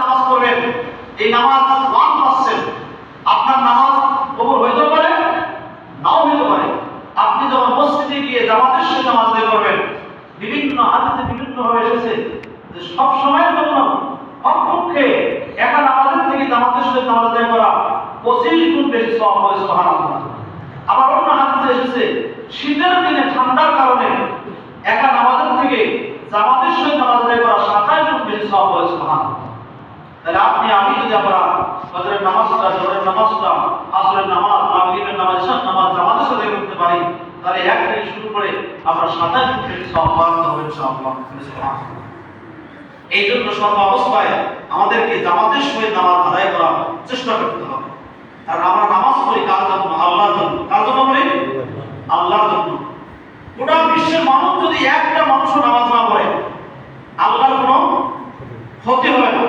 নামাজ এই নামাজ ওয়ান পার্সেন্ট। আপনার নামাজ হইতে পারে, নাও হইতে পারে। আপনি যখন মসজিদে গিয়ে জামাতের সাথে নামাজ করবেন, বিভিন্ন বিভিন্ন ভাবে এসেছে যে সব সময়ের জন্য কমপক্ষে একা নামাজের থেকে জামাতের সাথে নামাজ করা পঁচিশ গুণ বেশি সব আবার অন্য হাদিসে এসেছে, শীতের দিনে ঠান্ডার কারণে একা নামাজের থেকে জামাতের সহিত নামাজ আদায় করা সাতাশ গুণ বেশি সব হয় সুবহানাল্লাহ তাহলে আপনি আমি যদি আমরা ফজরের নামাজটা আসরের নামাজ, মাগরিবের নামাজ ইশার নামাজ, জামাতের সাথে করতে পারি, তাহলে এক থেকে শুরু করে আমরা সাতাশ গুণ বেশি সব পালন হবে ইনশাআল্লাহ। এই জন্য সর্ব অবস্থায় আমাদেরকে জামাতের সহিত নামাজ আদায় করার চেষ্টা করতে হবে। আর আমরা নামাজ পড়ি কার জন্য? আল্লাহর জন্য। কার জন্য পড়ি? আল্লাহর জন্য। গোটা বিশ্বের মানুষ যদি একটা মানুষও নামাজ না পড়ে, আল্লাহর কোনো ক্ষতি হবে না।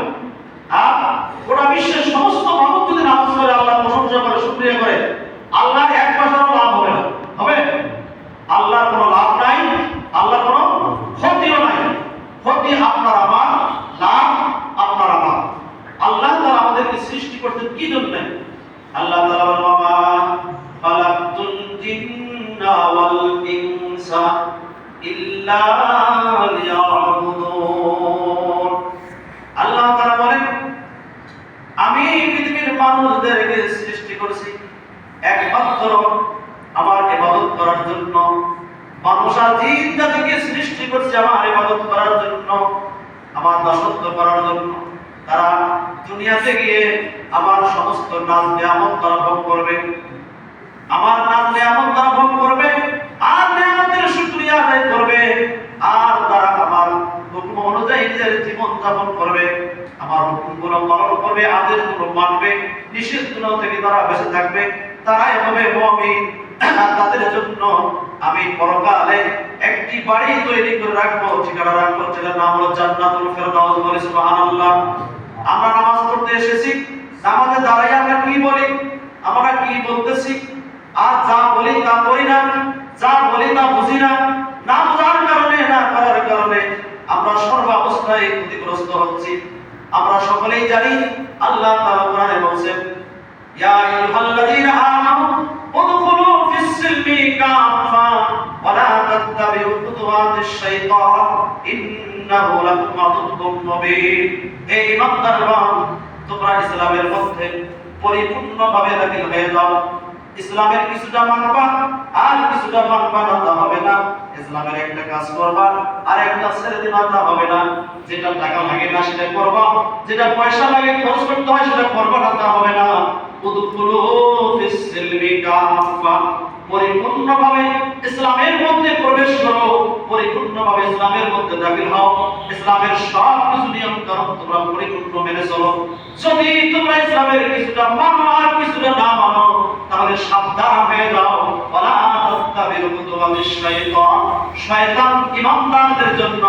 আর গোটা বিশ্বের সমস্ত মানুষ যদি নামাজ পড়ে আল্লাহর প্রশংসা করে শুকরিয়া করে আল্লাহর এক পয়সারও লাভ হবে না হবে আল্লাহর কোনো লাভ নাই আল্লাহর কোনো ক্ষতিও নাই ক্ষতি আপনার আমার লাভ আপনার আমার আল্লাহ তাআলা আমাদেরকে সৃষ্টি করতেন কি জন্য আল্লাহ তাআলা বলেন মামা খালাকতুল আল্লাহ বলেন, আমি পৃথিবীর মানুষদেরকে সৃষ্টি করেছি একমাত্র আমার ইবাদত করার জন্য। মানুষ আর জাতিকে সৃষ্টি করছে আমার ইবাদত করার জন্য, আমার দাসত্ব করার জন্য। তারা দুনিয়াতে গিয়ে আমার সমস্ত নাজ নিয়ামত তারা ভোগ করবে। আমার নাজ নিয়ামত তারা ভোগ করবে আর নিয়ামতের শুকরিয়া আদায় করবে আর তারা আমার হুকুম অনুযায়ী নিজের জীবন যাপন করবে, আমার হুকুমগুলো পালন করবে, আদেশগুলো মানবে, নিষেধগুলো থেকে তারা বেঁচে থাকবে, তারাই হবে তাদের জন্য আমি পরকালে একটি বাড়ি তৈরি করে রাখব, ঠিকানা রাখব, যেটার নাম হলো জান্নাতুল ফেরদাউস বলে সুবহানাল্লাহ। আমরা নামাজ পড়তে এসেছি, নামাজে দাঁড়াই আমরা কি বলি? আমরা কি বলতেছি? আর যা বলি তা করি না, যা বলি তা বুঝি না না বোঝার কারণে না করার কারণে আমরা সর্বাবস্থায় ক্ষতিগ্রস্ত হচ্ছি। আমরা সকলেই জানি আল্লাহ তাআলা কোরআনে ইয়া আইয়ুহাল্লাযীনা আমানু উদখুলু ফিস-সিলমি কাফা ওয়া লা তাত্তাবিউ খুতুওয়াতিশ শাইতান, ইন্নাহু লাকুম মুবিন। হে ঈমানদারগণ, তোমরা ইসলামের মধ্যে পরিপূর্ণভাবে দাখিল হয়ে যাও। ইসলামের কিছুটা মানবা আর কিছুটা মানবা না হবে না। ইসলামের একটা কাজ করবা আর একটা ছেড়ে দিবা তা হবে না। যেটা টাকা লাগে না সেটা করবা, যেটা পয়সা লাগে খরচ করতে হয় সেটা করবা না তা হবে না। পরিপূর্ণভাবে ইসলামের মধ্যে প্রবেশ করো, পরিপূর্ণভাবে ইসলামের মধ্যে দাখিল হও। ইসলামের সব কিছু নিয়ম কানুন তোমরা পরিপূর্ণ মেনে চলো। যদি তোমরা ইসলামের কিছুটা মানো আর কিছুটা না মানো, তাহলে সাবধান হয়ে যাও। শাইতান। শয়তান ইমানদারদের জন্য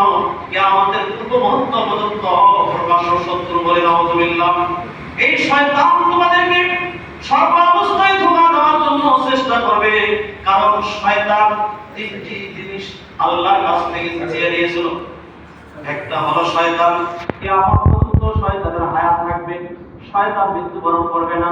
পূর্ব পর্যন্ত শত্রু বলে নাউজুবিল্লাহ। এই শয়তান তোমাদেরকে সর্বাবস্থায় ধোঁকা দেওয়ার জন্য চেষ্টা করবে। কারণ শয়তান তিনটি জিনিস আল্লাহর কাছ থেকে চেয়ে নিয়েছিল একটা হলো শয়তান কিয়ামত পর্যন্ত শয়তানের হায়াত থাকবে। শয়তান মৃত্যুবরণ করবে না।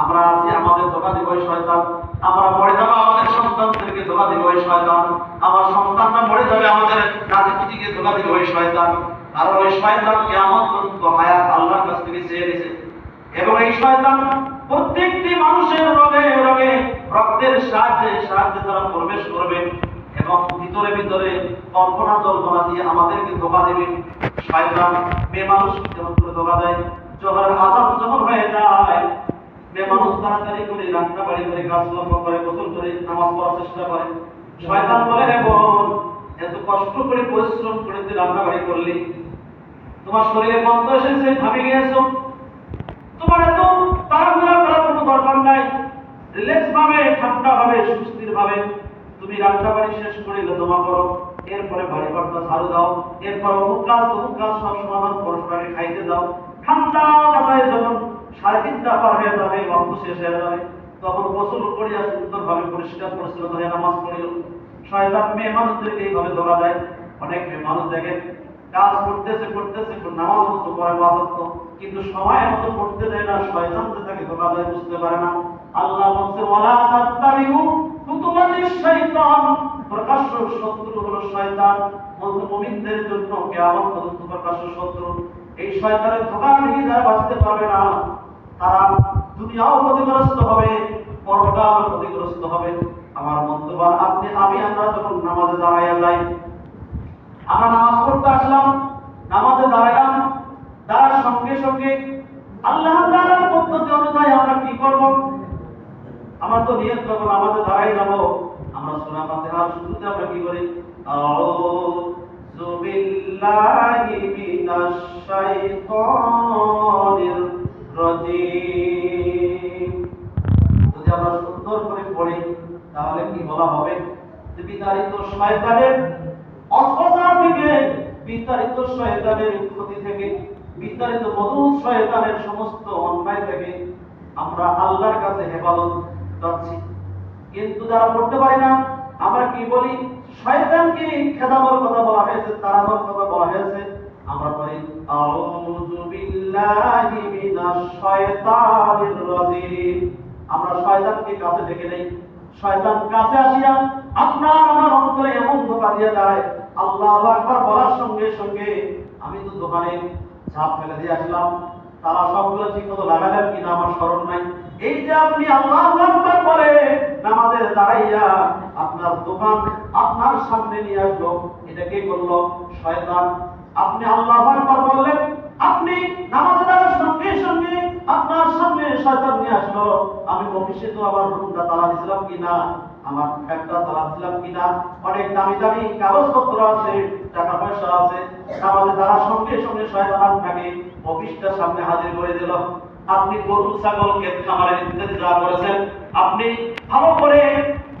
আমরা আছি আমাদের ধোকা দিব শয়তান। আমরা মরে যাব আমাদের সন্তানদেরকে ধোকা দিব শয়তান। আমার সন্তানরা মরে যাবে আমাদের নাতিপুতিকে ধোকা দিব শয়তান। আর ওই শয়তান কিয়ামত পর্যন্ত হায়াত আল্লাহর কাছ থেকে চেয়ে নিয়েছে এবং এই শয়তান প্রত্যেকটি মানুষের রোগে রোগে রক্তের সাহায্যে সাহায্যে তারা প্রবেশ করবে এবং ভিতরে ভিতরে কল্পনা জল্পনা দিয়ে আমাদেরকে ধোকা দেবে। শয়তান মানুষ করে ধোকা দেয় আজান যখন হয়ে যায় মানুষ তাড়াতাড়ি করে রান্না বাড়ি করে কাজ কর্ম করে, গোসল করে, নামাজ পড়ার চেষ্টা করে। শয়তান বলে, হে বোন, এত কষ্ট করে, পরিশ্রম করে তুই রান্না বাড়ি করলি। তোমার শরীরে বন্ধ এসেছে ঘামে গিয়েছো? তোমার এত তাড়াহুড়া করার কোনো দরকার নাই। রিল্যাক্স ভাবে, ঠান্ডা ভাবে, সুস্থির ভাবে। তুমি রান্না বাড়ি শেষ করে জমা করো। এরপরে বাড়ি ঘরটা ঝাড়ু দাও। এরপর অমুক কাজ অমুক কাজ, সব সমাধান পরস্পরকে খাইতে দাও। ঠান্ডা মাথায় যখন সাড়ে তিনটা পার হয়ে যাবে বন্ধ শেষ হয়ে যাবে, তখন গোসল করিয়া সুন্দরভাবে পরিষ্কার পরিচ্ছন্ন হয়ে নামাজ পড়িল। শয়তান মেয়ে মানুষদেরকে এইভাবে ধরা দেয়। অনেক মেয়ে মানুষ দেখেন কাজ করতেছে করতেছে নামাজ মতো পড়ে বাজত কিন্তু সময় মতো পড়তে দেয় না, শয়তান যে তাকে ধোকা দেয় বুঝতে পারে না। আল্লাহ বলছে, ওয়ালা তাত্তাবিউ ফুতুমাতিশ শাইতান। প্রকাশ্য শত্রু হলো শয়তান। বলতে মুমিনদের জন্য কিয়ামত পর্যন্ত প্রকাশ্য শত্রু। এই শয়তানের ধোকা থেকে যারা বাঁচতে পারবে না, তারা দুনিয়াও ক্ষতিগ্রস্ত হবে পরকাল ক্ষতিগ্রস্ত হবে। আমার বন্ধুবান আপনি, আমি, আমরা যখন নামাজে দাঁড়াইয়া যাই আমরা নামাজ পড়তে আসলাম, নামাজে দাঁড়ালাম দাঁড়ার সঙ্গে সঙ্গে আল্লাহ তাআলার পদ্ধতি অনুযায়ী আমরা কি করব? আমরা তো নিয়ত করব, নামাজে দাঁড়াই যাব। আমরা সূরা ফাতিহা শুরুতে আমরা কি করি? আউযু বিল্লাহি মিনাশ শাইতানির রাজীম। যদি আমরা সুন্দর করে পড়ি, তাহলে কি বলা হবে? বিতাড়িত শয়তানের অস্পতা থেকে বিতাড়িত শয়তানের ক্ষতি থেকে বিতাড়িত মধু শয়তানের সমস্ত অন্যায় থেকে আমরা আল্লাহর কাছে হেফাজত চাচ্ছি কিন্তু যারা পড়তে পারি না, আমরা কি বলি? শয়তানকে খেদানোর কথা বলা হয়েছে, তাড়ানোর কথা বলা হয়েছে। আমরা বলি, আউযু বিল্লাহি মিনাশ শয়তানির রাজিম। আমরা শয়তানকে কাছে ডেকে নেই। শয়তান কাছে আসিয়া আপনার আমার অন্তরে এমন ধোকা দিয়ে যায় আল্লাহ আকবার বলার সঙ্গে সঙ্গে আমি তো দোকানে ঝাঁপ ফেলে দিয়ে আসলাম। তারা সবগুলো ঠিক মতো লাগালেন কিনা আমার স্মরণ নাই। এই যে আপনি আল্লাহ আকবার বলে নামাজের দাঁড়াইয়া আপনার দোকান আপনার সামনে নিয়ে আসলো, এটা কে শয়তান। আপনি আল্লাহ আকবার বললেন, আপনি নামাজে দাঁড়ার সঙ্গে সঙ্গে আপনার সামনে শয়তান নিয়ে আসলো। আমি অফিসে তো আবার রুমটা তালা দিছিলাম কিনা? আমার একটা তালা ছিলাম কিনা? অনেক দামি দামি কাগজপত্র আছে টাকা পয়সা আছে। আমাদের তারা সঙ্গে সঙ্গে শয়তান আপনাকে অফিসটার সামনে হাজির করে দিল। আপনি গরু ছাগল ক্ষেত খামারের ইত্যাদি যা করেছেন, আপনি ভালো করে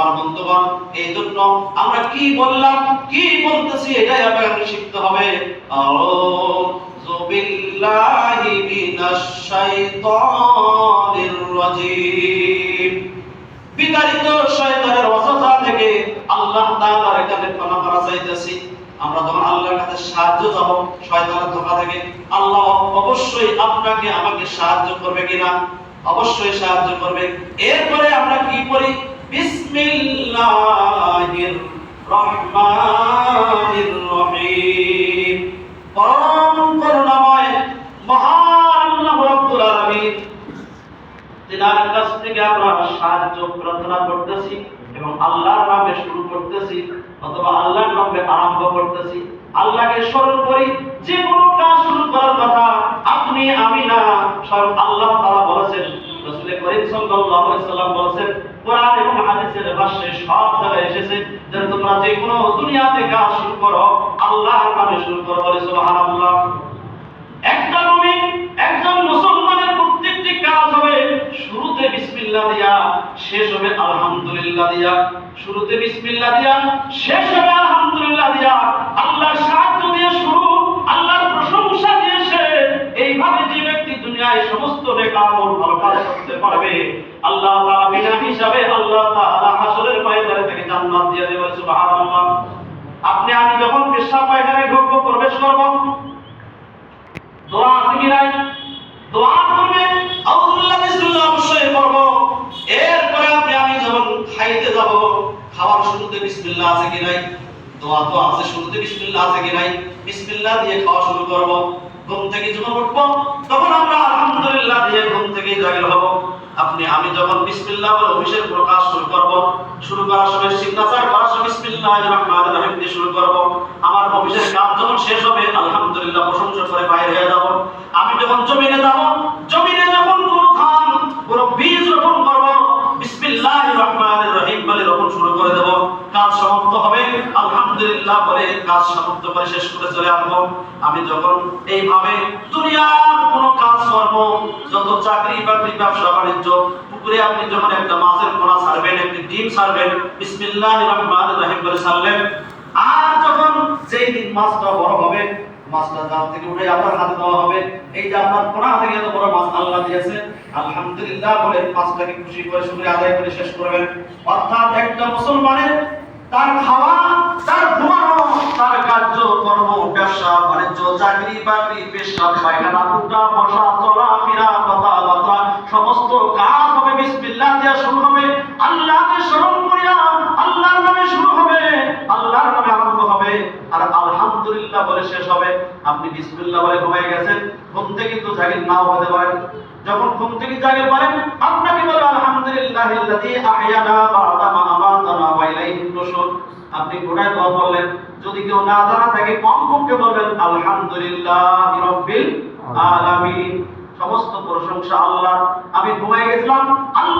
আমার বন্ধুগণ এই জন্য আমরা কি বললাম, কি বলতেছি এটাই আপনাকে শিখতে হবে। রাজীম। বিতাড়িত শয়তানের ওয়াসওয়াসা থেকে আল্লাহ তাআলার ক্ষমা করা চাইতেছি। আমরা যখন আল্লাহর কাছে সাহায্য শয়তানের ধোকা থেকে, আল্লাহ অবশ্যই আপনাকে আমাকে সাহায্য করবে কিনা? অবশ্যই সাহায্য করবে। এরপরে আমরা কি করি? বিসমিল্লাহির রহমানির রহিম পরম করুণাময় মহান আল্লাহ রাব্বুল আলামিন। তিনার কাছ থেকে আমরা সাহায্য প্রার্থনা করতেছি এবং আল্লাহর নামে শুরু করতেছি অথবা আল্লাহর নামে আরম্ভ করতেছি। আল্লাহকে স্মরণ করি, যে কোনো কাজ শুরু করার কথা আপনি আমি না সব আল্লাহ তাআলা বলেছেন। রাসূল করিম সাল্লাল্লাহু আলাইহি বলেছেন কোরআন এবং হাদিসের ভাষ্যে সব জায়গায় এসেছে যে তোমরা যে কোনো দুনিয়াতে কাজ শুরু করো, আল্লাহর নামে শুরু করো বলে সুবহানাল্লাহ। একটা মুমিন, একজন মুসলমানের প্রত্যেকটি কাজ হবে শুরুতে বিসমিল্লাহ দিয়া, শেষ হবে আলহামদুলিল্লাহ দিয়া। শুরুতে বিসমিল্লাহ দিয়া, শেষ হবে আলহামদুলিল্লাহ দিয়া। আল্লাহর সাহায্য দিয়ে শুরু, আল্লাহর প্রশংসা দিয়ে শেষ। এইভাবে ব্যক্তি দুনিয়ায় সমস্ত নেকামল ভালো কাজ করতে পারবে। আল্লাহ তাআলা বিনা হিসাবে আল্লাহ তাআলা হাসরের থেকে জান্নাত দিয়ে দেবে সুবহানাল্লাহ। আপনি আমি যখন পেশাব পায়খানায় ঢুকবো, প্রবেশ করব, দোয়া আছে কি নাই? দোয়া করবে? অবশ্যই করব। এরপরে আপনি আমি যখন খাইতে যাব, খাওয়ার শুরুতে বিসমিল্লাহ আছে কি নাই? দোয়া তো আছে শুরুতে বিসমিল্লাহ আছে কি নাই? বিসমিল্লাহ দিয়ে খাওয়া শুরু করব। ঘুম থেকে যখন উঠবো, তখন আমরা আলহামদুলিল্লাহ দিয়ে ঘুম থেকে জাগির হব। আপনি, আমি যখন বিসমিল্লাহ বলে অফিসের প্রকাশ শুরু করব, শুরু করার সময় সিগনেচার করার সময় বিসমিল্লাহির রহমানির রহিম দিয়ে শুরু করব। আমার অফিসের কাজ যখন শেষ হবে, আলহামদুলিল্লাহ প্রশংসা করে বাইরে হয়ে যাব। আমি যখন জমিনে যাব, জমিনে যখন কোনো ধান, কোনো বীজ রোপণ করব বিসমিল্লাহির রহমানির রহিম বলে রোপণ শুরু করে দেব। কাজ সমাপ্ত হবে, আলহামদুলিল্লাহ আলহামদুলিল্লাহ বলে কাজ সমাপ্ত করে শেষ করে চলে আসব। আমি যখন এইভাবে দুনিয়ার কোনো কাজ কর্ম যত চাকরি বাকরি, ব্যবসা বাণিজ্য, পুকুরে আপনি যখন একটা মাছের পোনা ছাড়বেন, একটি ডিম ছাড়বেন বিসমিল্লাহ রহমান রহিম করে ছাড়লেন, আর যখন যেই দিন মাছটা বড় হবে, মাছটা জাল থেকে উঠে আবার হাতে দেওয়া হবে, এই যে আপনার পোনা থেকে এত বড় মাছ আল্লাহ দিয়েছে, আলহামদুলিল্লাহ বলে মাছটাকে খুশি করে, শুকরিয়া আদায় করে শেষ করবেন। অর্থাৎ একটা মুসলমানের তার খাওয়া তার ঘুমানো তার কার্য কর্ম ব্যবসা বাণিজ্য চাকরি বাকরি পেশা পায়খানা উঠা বসা, চলা, ফিরা কথাবার্তা সমস্ত কাজ হবে বিসমিল্লাহ দিয়া শুরু হবে। আল্লাহকে স্মরণ করিয়া আল্লাহর নামে শুরু হবে, আল্লাহর নামে আরম্ভ হবে, আর আলহামদুলিল্লাহ বলে শেষ হবে। আপনি বিসমিল্লাহ বলে ঘুমাই গেছেন, ঘুম থেকে কিন্তু জাগির নাও হতে পারেন। যখন ঘুম থেকে জাগির পারেন, আপনাকে বলে আলহামদুলিল্লাহ আল্লাযী আহয়ানা বা'দা মা আমাতানা ওয়া ইলাইহি নুশুর। আপনি গোটায় দোয়া বললেন যদি কেউ না জানা থাকে, কমপক্ষে বলবেন, আলহামদুলিল্লাহ রব্বিল আলামিন। সমস্ত প্রশংসা আল্লাহ আমি ঘুমাই গেছিলাম